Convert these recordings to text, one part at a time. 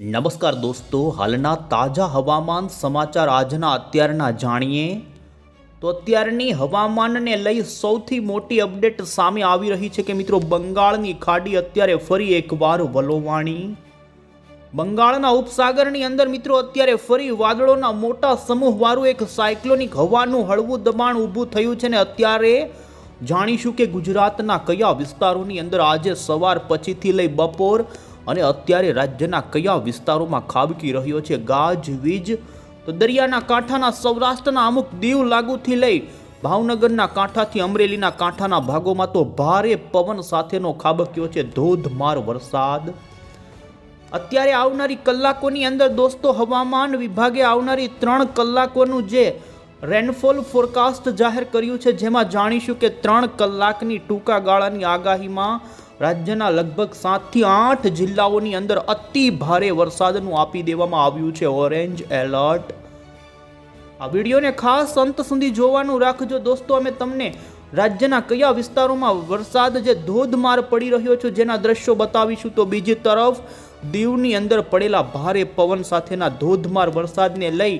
નમસ્કાર દોસ્તો, હાલના તાજા હવામાન સમાચાર આજના અત્યારના જાણીએ. તો અત્યારની હવામાનને લઈ સૌથી મોટી અપડેટ સામે આવી રહી છે કે મિત્રો, બંગાળની ખાડી અત્યારે ફરી એકવાર વલોવાણી. બંગાળના ઉપસાગરની અંદર મિત્રો, અત્યારે ફરી વાદળોના મોટા સમૂહવાળું એક સાયક્લોનિક હવાનું હળવું દબાણ ઊભું થયું છે ને અત્યારે જાણીશું કે ગુજરાતના કયા વિસ્તારોની અંદર આજે સવાર પછીથી લઈ બપોર અને અત્યારે રાજ્યના કયા વિસ્તારોમાં ખાબકી રહ્યો છે ગાજ, વીજ? તો દરિયાના કાંઠાના સૌરાષ્ટ્રના અમુક દીવ લાગુથી લઈ ભાવનગરના કાંઠાથી અમરેલીના કાંઠાના ભાગોમાં તો ભારે પવન સાથેનો ખાબક્યો છે ધોધમાર વરસાદ. અત્યારે આવનારી કલાકોની અંદર દોસ્તો, હવામાન વિભાગે આવનારી ત્રણ કલાકોનું જે રેનફોલ ફોરકાસ્ટ જાહેર કર્યું છે, જેમાં જાણીશું કે ત્રણ કલાકની ટૂંકા ગાળાની આગાહીમાં રાજ્યના લગભગ સાતથી આઠ જિલ્લાઓની અંદર અતિ ભારે વરસાદનું આપી દેવામાં આવ્યું છે. ઓરેન્જ એલર્ટ આ વિડીયોને ખાસ અંત સુધી જોવાનું રાખજો. દોસ્તો, અમે તમને રાજ્યના કયા વિસ્તારોમાં વરસાદ જે ધોધમાર પડી રહ્યો છે જેના દ્રશ્યો બતાવીશું. તો બીજી તરફ, દીવની અંદર પડેલા ભારે પવન સાથેના ધોધમાર વરસાદને લઈ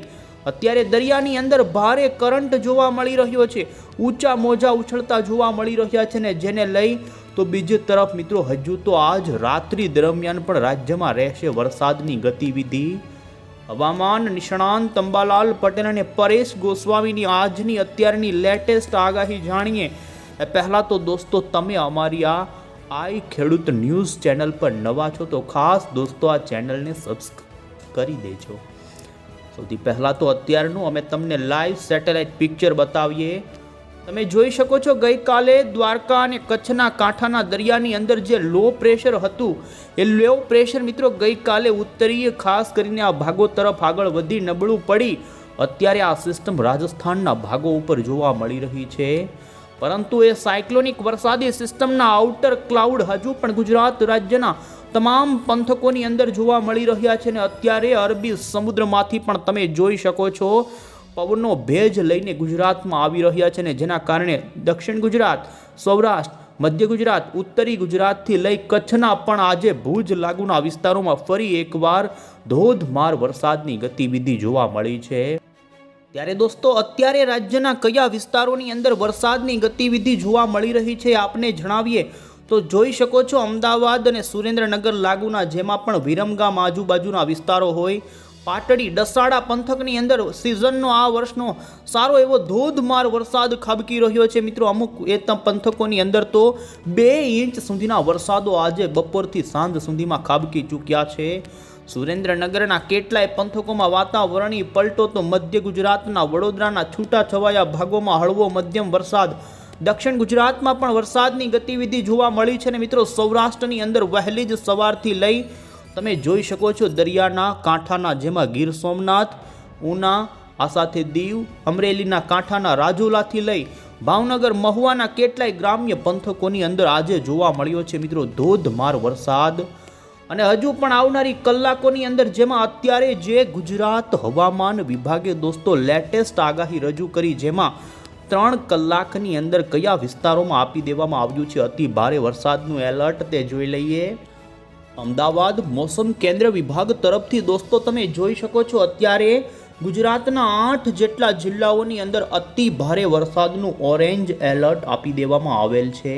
અત્યારે દરિયાની અંદર ભારે કરંટ જોવા મળી રહ્યો છે. ઊંચા મોજા ઉછળતા જોવા મળી રહ્યા છે ને જેને લઈ તો બીજી તરફ મિત્રો, હજુ તો આજ રાત્રિ દરમિયાન પણ રાજ્યમાં રહેશે વરસાદની ગતિવિધિ. હવામાન નિષ્ણાંત અંબાલાલ પટેલ અને પરેશ ગોસ્વામીની આજની અત્યારની લેટેસ્ટ આગાહી જાણીએ. એ પહેલાં તો દોસ્તો, તમે અમારી આ આઈ ખેડૂત ન્યૂઝ ચેનલ પર નવા છો તો ખાસ દોસ્તો આ ચેનલને સબસ્ક્રાઈબ કરી દેજો. સૌથી પહેલાં તો અત્યારનું અમે તમને લાઈવ સેટેલાઇટ પિક્ચર બતાવીએ. તમે જોઈ શકો છો, ગઈકાલે દ્વારકા અને કચ્છના કાંઠાના દરિયાની અંદર જે લો પ્રેશર હતું, એ લો પ્રેશર મિત્રો ગઈકાલે ઉત્તરીય ખાસ કરીને આ ભાગો તરફ આગળ વધી નબળું પડી. અત્યારે આ સિસ્ટમ રાજસ્થાનના ભાગો ઉપર જોવા મળી રહી છે. પરંતુ એ સાયક્લોનિક વરસાદી સિસ્ટમના આઉટર ક્લાઉડ હજુ પણ ગુજરાત રાજ્યના તમામ પંથકોની અંદર જોવા મળી રહ્યા છે અને અત્યારે અરબી સમુદ્રમાંથી પણ તમે જોઈ શકો છો. પવનનો ભેજ લઈને ગુજરાતમાં આવી રહ્યા છે ને જેના કારણે દક્ષિણ ગુજરાત, સૌરાષ્ટ્ર, મધ્ય ગુજરાત, ઉત્તરી ગુજરાતથી લઈ કચ્છના પણ આજે ભુજ લાગુના વિસ્તારોમાં ફરી એકવાર ધોધમાર વરસાદની ગતિવિધિ જોવા મળી છે. ત્યારે દોસ્તો, અત્યારે રાજ્યના કયા વિસ્તારોની અંદર વરસાદની ગતિવિધિ જોવા મળી રહી છે આપને જણાવીએ. તો જોઈ શકો છો, અમદાવાદ અને સુરેન્દ્રનગર લાગુના, જેમાં પણ વિરમગામ આજુબાજુના વિસ્તારો હોય પાટડી ડસાડા પંથકની અંદર સિઝનનો આ વર્ષનો સારો એવો ધોધમાર વરસાદ ખાબકી રહ્યો છે. મિત્રો, અમુક એ પંથકોની અંદર તો બે ઇંચ સુધીના વરસાદો આજે બપોરથી સાંજ સુધીમાં ખાબકી ચૂક્યા છે. સુરેન્દ્રનગરના કેટલાય પંથકોમાં વાતાવરણીય પલટો તો મધ્ય ગુજરાતના વડોદરાના છૂટાછવાયા ભાગોમાં હળવો મધ્યમ વરસાદ. દક્ષિણ ગુજરાતમાં પણ વરસાદની ગતિવિધિ જોવા મળી છે ને મિત્રો, સૌરાષ્ટ્રની અંદર વહેલી જ સવારથી લઈ તમે જોઈ શકો છો દરિયાના કાંઠાના જેમાં ગીર સોમનાથ, ઉના, આ સાથે દીવ, અમરેલીના કાંઠાના રાજુલાથી લઈ ભાવનગર, મહુવાના કેટલાય ગ્રામ્ય પંથકોની અંદર આજે જોવા મળ્યો છે મિત્રો ધોધમાર વરસાદ. અને હજુ પણ આવનારી કલાકોની અંદર જેમાં અત્યારે જે ગુજરાત હવામાન વિભાગે દોસ્તો લેટેસ્ટ આગાહી રજૂ કરી જેમાં ત્રણ કલાકની અંદર કયા વિસ્તારોમાં આપી દેવામાં આવ્યું છે અતિ ભારે વરસાદનું એલર્ટ તે જોઈ લઈએ. અમદાવાદ મોસમ કેન્દ્ર વિભાગ તરફથી દોસ્તો, તમે જોઈ શકો છો અત્યારે ગુજરાતના આઠ જેટલા જિલ્લાઓની અંદર અતિ ભારે વરસાદનું ઓરેન્જ એલર્ટ આપી દેવામાં આવેલ છે.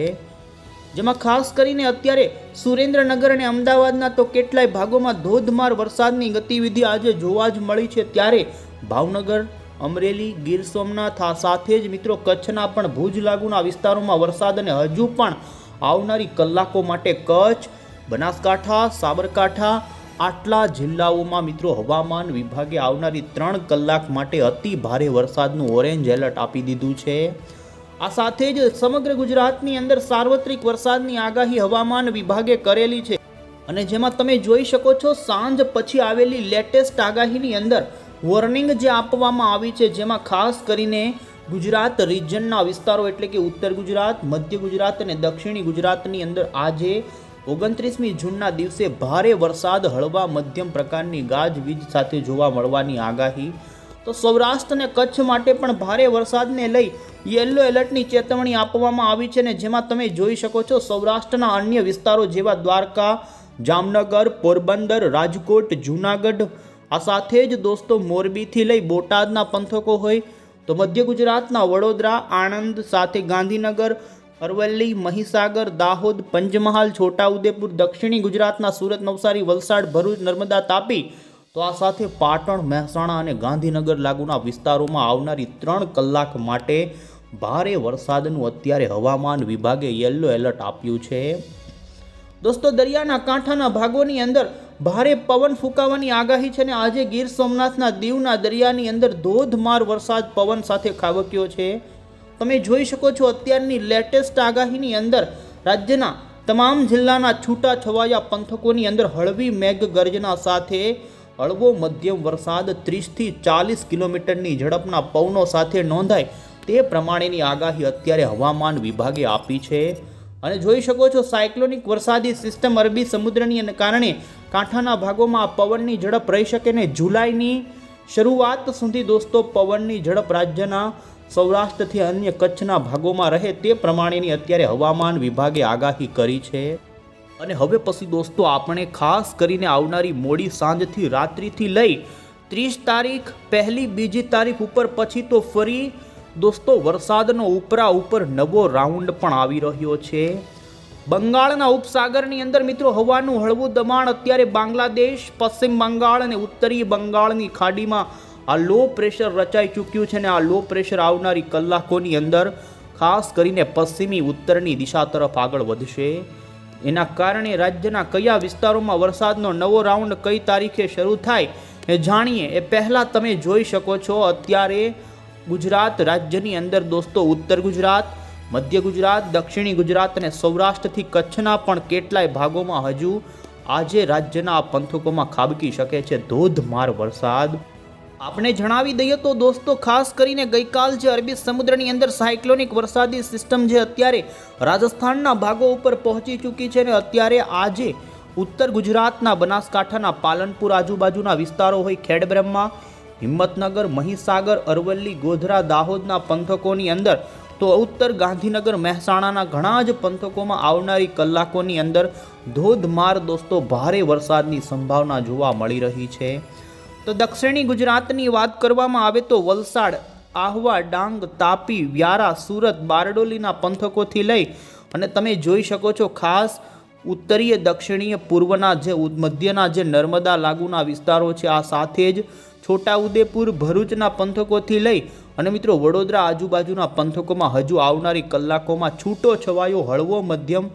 જેમાં ખાસ કરીને અત્યારે સુરેન્દ્રનગર અને અમદાવાદના તો કેટલાય ભાગોમાં ધોધમાર વરસાદની ગતિવિધિ આજે જોવા જ મળી છે. ત્યારે ભાવનગર, અમરેલી, ગીર સોમનાથ આ સાથે જ મિત્રો કચ્છના પણ ભુજ લાગુના વિસ્તારોમાં વરસાદ અને હજુ પણ આવનારી કલાકો માટે કચ્છ બનાસકાંઠા, સાબરકાંઠા, આટલા જિલ્લાઓમાં મિત્રો હવામાન વિભાગે આવનારી ત્રણ કલાક માટે અતિ ભારે વરસાદનું ઓરેન્જ એલર્ટ આપી દીધું છે. આ સાથે જ સમગ્ર ગુજરાતની અંદર સાર્વત્રિક વરસાદની આગાહી હવામાન વિભાગે કરેલી છે. અને જેમાં તમે જોઈ શકો છો, સાંજ પછી આવેલી લેટેસ્ટ આગાહીની અંદર વોર્નિંગ જે આપવામાં આવી છે, જેમાં ખાસ કરીને ગુજરાત રિજનના વિસ્તારો એટલે કે ઉત્તર ગુજરાત, મધ્ય ગુજરાત અને દક્ષિણી ગુજરાતની અંદર આજે ઓગણત્રીસમી જૂનના દિવસે ભારે વરસાદ, હળવા મધ્યમ પ્રકારની ગાજવીજ સાથે જોવા મળવાની આગાહી. તો સૌરાષ્ટ્ર અને કચ્છ માટે પણ ભારે વરસાદને લઈ યલો એલર્ટની ચેતવણી આપવામાં આવી છે ને જેમાં તમે જોઈ શકો છો સૌરાષ્ટ્રના અન્ય વિસ્તારો જેવા દ્વારકા, જામનગર, પોરબંદર, રાજકોટ, જૂનાગઢ. આ સાથે જ દોસ્તો મોરબીથી લઈ બોટાદના પંથકો હોય તો મધ્ય ગુજરાતના વડોદરા, આણંદ, સાથે ગાંધીનગર અરવલ્લી, મહીસાગર, દાહોદ, પંચમહાલ, છોટાઉદેપુર, દક્ષિણી ગુજરાતના સુરત, નવસારી, વલસાડ, ભરૂચ, નર્મદા તાપી. તો આ સાથે પાટણ, મહેસાણા અને ગાંધીનગર લાગુના વિસ્તારોમાં આવનારી ત્રણ કલાક માટે ભારે વરસાદનું અત્યારે હવામાન વિભાગે યલો એલર્ટ આપ્યું છે. દોસ્તો, દરિયાના કાંઠાના ભાગોની અંદર ભારે પવન ફૂંકાવાની આગાહી છે ને આજે ગીર સોમનાથના દીવના દરિયાની અંદર ધોધમાર વરસાદ પવન સાથે ખાબક્યો છે. તમે જોઈ શકો છો અત્યારની લેટેસ્ટ આગાહીની અંદર રાજ્યના તમામ જિલ્લાના છૂટા છવાયા પંથકોની અંદર હળવી મેઘ ગર્જના સાથે હળવો મધ્યમ વરસાદ ત્રીસથી ચાલીસ કિલોમીટરની ઝડપના પવનો સાથે નોંધાય તે પ્રમાણેની આગાહી અત્યારે હવામાન વિભાગે આપી છે. અને જોઈ શકો છો સાયક્લોનિક વરસાદી સિસ્ટમ અરબી સમુદ્રની કારણે કાંઠાના ભાગોમાં પવનની ઝડપ રહી શકે ને જુલાઈની શરૂઆત સુધી દોસ્તો પવનની ઝડપ રાજ્યના સૌરાષ્ટ્રથી અન્ય કચ્છના ભાગોમાં રહે તે પ્રમાણેની અત્યારે હવામાન વિભાગે આગાહી કરી છે. અને હવે પછી દોસ્તો, આપણે ખાસ કરીને આવનારી મોડી સાંજથી રાત્રિથી લઈ ત્રીસ તારીખ, પહેલી બીજી તારીખ ઉપર પછી તો ફરી દોસ્તો, વરસાદનો ઉપરા ઉપર નવો રાઉન્ડ પણ આવી રહ્યો છે. બંગાળના ઉપસાગરની અંદર મિત્રો, હવાનું હળવું દબાણ અત્યારે બાંગ્લાદેશ, પશ્ચિમ બંગાળ અને ઉત્તરીય બંગાળની ખાડીમાં આ લો પ્રેશર રચાઈ ચૂક્યું છે અને આ લો પ્રેશર આવનારી કલાકોની અંદર ખાસ કરીને પશ્ચિમી ઉત્તરની દિશા તરફ આગળ વધશે. એના કારણે રાજ્યના કયા વિસ્તારોમાં વરસાદનો નવો રાઉન્ડ કઈ તારીખે શરૂ થાય એ જાણીએ. એ પહેલાં તમે જોઈ શકો છો અત્યારે ગુજરાત રાજ્યની અંદર દોસ્તો ઉત્તર ગુજરાત, મધ્ય ગુજરાત, દક્ષિણી ગુજરાત અને સૌરાષ્ટ્રથી કચ્છના પણ કેટલાય ભાગોમાં હજુ આજે રાજ્યના પંથકોમાં ખાબકી શકે છે ધોધમાર વરસાદ. આપણે જણાવી દઈએ તો દોસ્તો, ખાસ કરીને ગઈકાલ જે અરબી સમુદ્રની અંદર સાયક્લોનિક વરસાદી સિસ્ટમ જે અત્યારે રાજસ્થાનના ભાગો ઉપર પહોંચી ચૂકી છે અને અત્યારે આજે ઉત્તર ગુજરાતના બનાસકાંઠાના પાલનપુર આજુબાજુના વિસ્તારો હોય ખેડબ્રહ્મા, હિંમતનગર, મહીસાગર, અરવલ્લી, ગોધરા, દાહોદના પંથકોની અંદર, તો ઉત્તર ગાંધીનગર, મહેસાણાના ઘણા જ પંથકોમાં આવનારી કલાકોની અંદર ધોધમાર દોસ્તો ભારે વરસાદની સંભાવના જોવા મળી રહી છે. તો દક્ષિણી ગુજરાતની વાત કરવામાં આવે તો વલસાડ, આહવા, ડાંગ, તાપી, વ્યારા, સુરત, બારડોલીના પંથકોથી લઈ અને તમે જોઈ શકો છો ખાસ ઉત્તરીય, દક્ષિણીય, પૂર્વના જે મધ્યના જે નર્મદા લાગુના વિસ્તારો છે, આ સાથે જ છોટાઉદેપુર, ભરૂચના પંથકોથી લઈ અને મિત્રો વડોદરા આજુબાજુના પંથકોમાં હજુ આવનારી કલાકોમાં છૂટો છવાયો હળવો મધ્યમ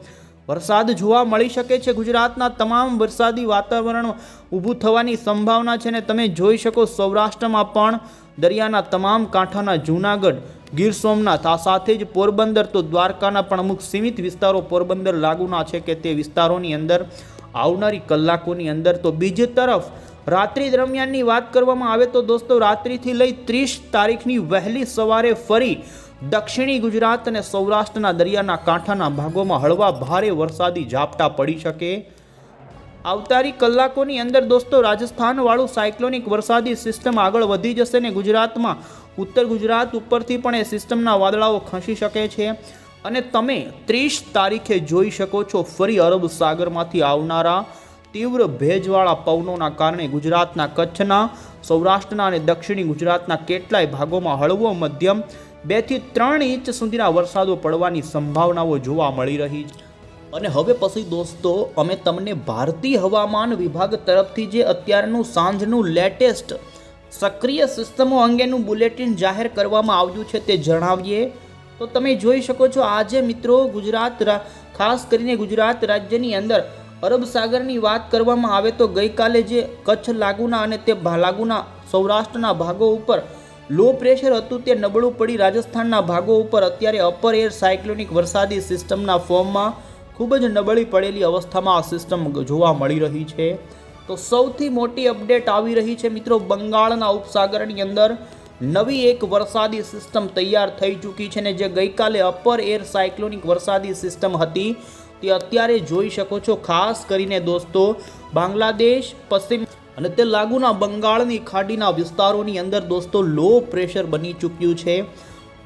વરસાદ જોવા મળી શકે છે. ગુજરાતના તમામ વરસાદી વાતાવરણ ઊભું થવાની સંભાવના છે ને તમે જોઈ શકો સૌરાષ્ટ્રમાં પણ, દરિયાના તમામ કાંઠાના જૂનાગઢ, ગીર સોમનાથ, આ સાથે જ પોરબંદર તો દ્વારકાના પણ અમુક સીમિત વિસ્તારો પોરબંદર લાગુના છે કે તે વિસ્તારોની અંદર, આવનારી કલાકોની અંદર. તો બીજી તરફ, રાત્રિ દરમિયાનની વાત કરવામાં આવે તો દોસ્તો રાત્રિથી લઈ ત્રીસ તારીખની વહેલી સવારે ફરી દક્ષિણી ગુજરાત અને સૌરાષ્ટ્રના દરિયાના કાંઠાના ભાગોમાં હળવા ભારે વરસાદી ઝાપટા પડી શકે. આવતારી કલાકોની અંદર દોસ્તો, રાજસ્થાનવાળું સાયક્લોનિક વરસાદી સિસ્ટમ આગળ વધી જશે ને ગુજરાતમાં ઉત્તર ગુજરાત ઉપરથી પણ એ સિસ્ટમના વાદળાઓ ખસી શકે છે. અને તમે ત્રીસ તારીખે જોઈ શકો છો, ફરી અરબ સાગરમાંથી આવનારા તીવ્ર ભેજવાળા પવનોના કારણે ગુજરાતના કચ્છના, સૌરાષ્ટ્રના અને દક્ષિણી ગુજરાતના કેટલાય ભાગોમાં હળવો મધ્યમ બેથી ત્રણ ઇંચ સુધીના વરસાદો પડવાની સંભાવનાઓ જોવા મળી રહી છે. અને હવે પછી દોસ્તો, અમે તમને ભારતીય હવામાન વિભાગ તરફથી જે અત્યારનું સાંજનું લેટેસ્ટ સક્રિય સિસ્ટમો અંગેનું બુલેટિન જાહેર કરવામાં આવ્યું છે તે જણાવીએ. તો તમે જોઈ શકો છો, આજે મિત્રો ગુજરાત ખાસ કરીને ગુજરાત રાજ્યની અંદર અરબ સાગરની વાત કરવામાં આવે તો ગઈકાલે જે કચ્છ લાગુના અને તે લાગુના સૌરાષ્ટ્રના ભાગો ઉપર લો પ્રેશર હતું તે નબળું પડી રાજસ્થાનના ભાગો ઉપર અત્યારે અપર એર સાયક્લોનિક વરસાદી સિસ્ટમના ફોર્મમાં ખૂબ જ નબળી પડેલી અવસ્થામાં આ સિસ્ટમ જોવા મળી રહી છે. તો સૌથી મોટી અપડેટ આવી રહી છે મિત્રો બંગાળના ઉપસાગરની અંદર. નવી એક વરસાદી સિસ્ટમ તૈયાર થઈ ચૂકી છે ને જે ગઈકાલે અપર એર સાયક્લોનિક વરસાદી સિસ્ટમ હતી. તે અત્યારે જોઈ શકો છો ખાસ કરીને દોસ્તો, બાંગ્લાદેશ, પશ્ચિમ અને તે લાગુના બંગાળની ખાડીના વિસ્તારોની અંદર દોસ્તો લો પ્રેશર બની ચૂક્યું છે.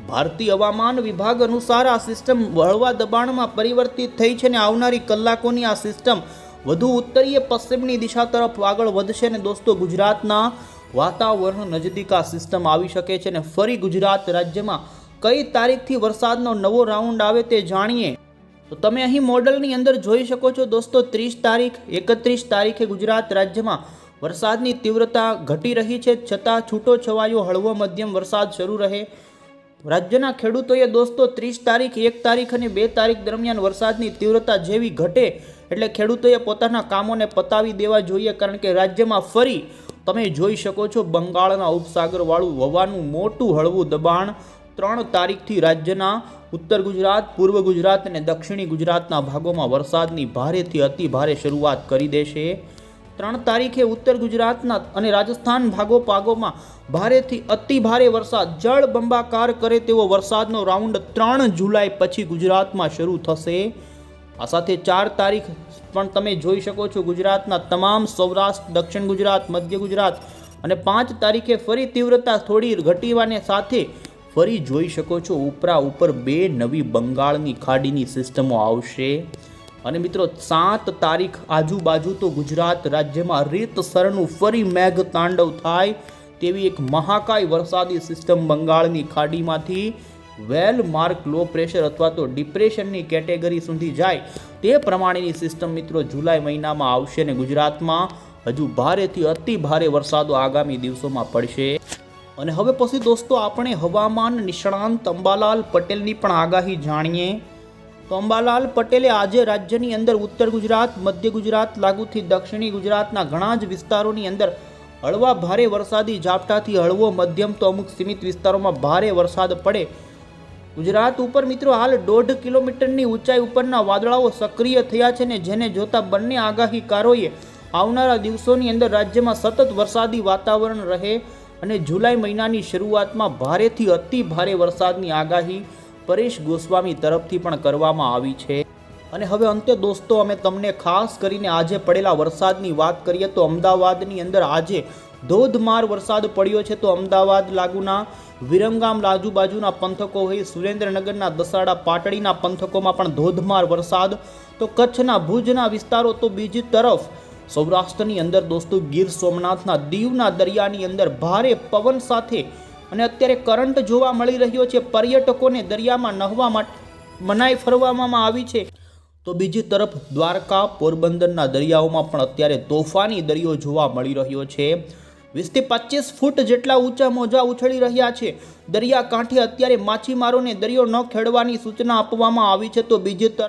ભારતીય હવામાન વિભાગ અનુસાર આ સિસ્ટમ વળવા દબાણમાં પરિવર્તિત થઈ છે ને આવનારી કલાકોની આ સિસ્ટમ વધુ ઉત્તરીય પશ્ચિમની દિશા તરફ આગળ વધશે અને દોસ્તો, ગુજરાતના વાતાવરણ નજદીક આ સિસ્ટમ આવી શકે છે અને ફરી ગુજરાત રાજ્યમાં કઈ તારીખથી વરસાદનો નવો રાઉન્ડ આવે તે જાણીએ. તો તમે અહીં મોડલની અંદર જોઈ શકો છો દોસ્તો, ત્રીસ તારીખ, એકત્રીસ તારીખે ગુજરાત રાજ્યમાં વરસાદની તીવ્રતા ઘટી રહી છે, છતાં છૂટો છવાયો હળવો મધ્યમ વરસાદ શરૂ રહે. રાજ્યના ખેડૂતોએ દોસ્તો, ત્રીસ તારીખ, એક તારીખ અને બે તારીખ દરમિયાન વરસાદની તીવ્રતા જેવી ઘટે એટલે ખેડૂતોએ પોતાના કામોને પતાવી દેવા જોઈએ, કારણ કે રાજ્યમાં ફરી તમે જોઈ શકો છો, બંગાળના ઉપસાગરવાળું વવાનું મોટું હળવું દબાણ ત્રણ તારીખથી રાજ્યના ઉત્તર ગુજરાત, પૂર્વ ગુજરાત અને દક્ષિણી ગુજરાતના ભાગોમાં વરસાદની ભારેથી અતિ ભારે શરૂઆત કરી દેશે. ત્રણ તારીખે ઉત્તર ગુજરાતના અને રાજસ્થાન ભાગો પાગોમાં ભારેથી અતિ ભારે વરસાદ. જળ બંબાકાર કરે તેવો વરસાદનો રાઉન્ડ ત્રણ જુલાઈ પછી ગુજરાતમાં શરૂ થશે. આ સાથે ચાર તારીખ પણ તમે જોઈ શકો છો ગુજરાતના તમામ સૌરાષ્ટ્ર, દક્ષિણ ગુજરાત, મધ્ય ગુજરાત અને પાંચ તારીખે ફરી તીવ્રતા થોડી ઘટીવાને સાથે ફરી જોઈ શકો છો ઉપરા ઉપર બે નવી બંગાળની ખાડીની સિસ્ટમો આવશે. અને મિત્રો, સાત તારીખ આજુબાજુ તો ગુજરાત રાજ્યમાં રીતસરનું ફરી મેઘ તાંડવ થાય તેવી એક મહાકાય વરસાદી સિસ્ટમ બંગાળની ખાડીમાંથી. વેલ માર્ક, લો પ્રેશર અથવા તો ડિપ્રેશનની કેટેગરી સુધી જાય તે પ્રમાણેની સિસ્ટમ મિત્રો જુલાઈ મહિનામાં આવશે અને ગુજરાતમાં. હજુ ભારેથી અતિ ભારે વરસાદો આગામી દિવસોમાં પડશે. અને હવે પછી દોસ્તો, આપણે હવામાન નિષ્ણાંત અંબાલાલ પટેલની પણ આગાહી જાણીએ. તો અંબાલાલ પટેલે આજે રાજ્યની અંદર ઉત્તર ગુજરાત, મધ્ય ગુજરાત, લાગુથી દક્ષિણી ગુજરાતના ઘણા જ વિસ્તારોની અંદર હળવા ભારે વરસાદી ઝાપટાથી હળવો મધ્યમ તો અમુક સીમિત વિસ્તારોમાં ભારે વરસાદ પડે. ગુજરાત ઉપર મિત્રો હાલ દોઢ કિલોમીટરની ઊંચાઈ ઉપરના વાદળાઓ સક્રિય થયા છે ને જેને જોતા બંને આગાહીકારોએ આવનારા દિવસોની અંદર રાજ્યમાં સતત વરસાદી વાતાવરણ રહે અને જુલાઈ મહિનાની શરૂઆતમાં ભારેથી અતિ ભારે વરસાદની આગાહી પરેશ ગોસ્વામી તરફથી પણ કરવામાં આવી છે. અને હવે અંતે દોસ્તો, અમે તમને ખાસ કરીને આજે પડેલા વરસાદની વાત કરીએ તો અમદાવાદની અંદર આજે ધોધમાર વરસાદ પડ્યો છે. તો અમદાવાદ લાગુના વિરમગામ આજુબાજુના પંથકો હોય, સુરેન્દ્રનગરના દસાડા પાટડીના પંથકોમાં પણ ધોધમાર વરસાદ. તો કચ્છના ભુજના વિસ્તારો, તો બીજી તરફ સૌરાષ્ટ્રની અંદર દોસ્તો ગીર સોમનાથના દીવના દરિયાની અંદર ભારે પવન સાથે અને અત્યારે કરંટ જોવા મળી રહ્યો છે પર્યટકોને દરિયામાં નહવા માટે મનાઈ ફરવામાં આવી છે. તો બીજી તરફ દ્વારકા, પોરબંદરના દરિયાઓમાં પણ અત્યારે તોફાની દરિયો જોવા મળી રહ્યો છે. વીસથી પચીસ ફૂટ જેટલા ઊંચા મોજા ઉછળી રહ્યા છે. દરિયા કાંઠે અત્યારે માછીમારોને દરિયો ન ખેડવાની સૂચના આપવામાં આવી છે. તો બીજી તરફ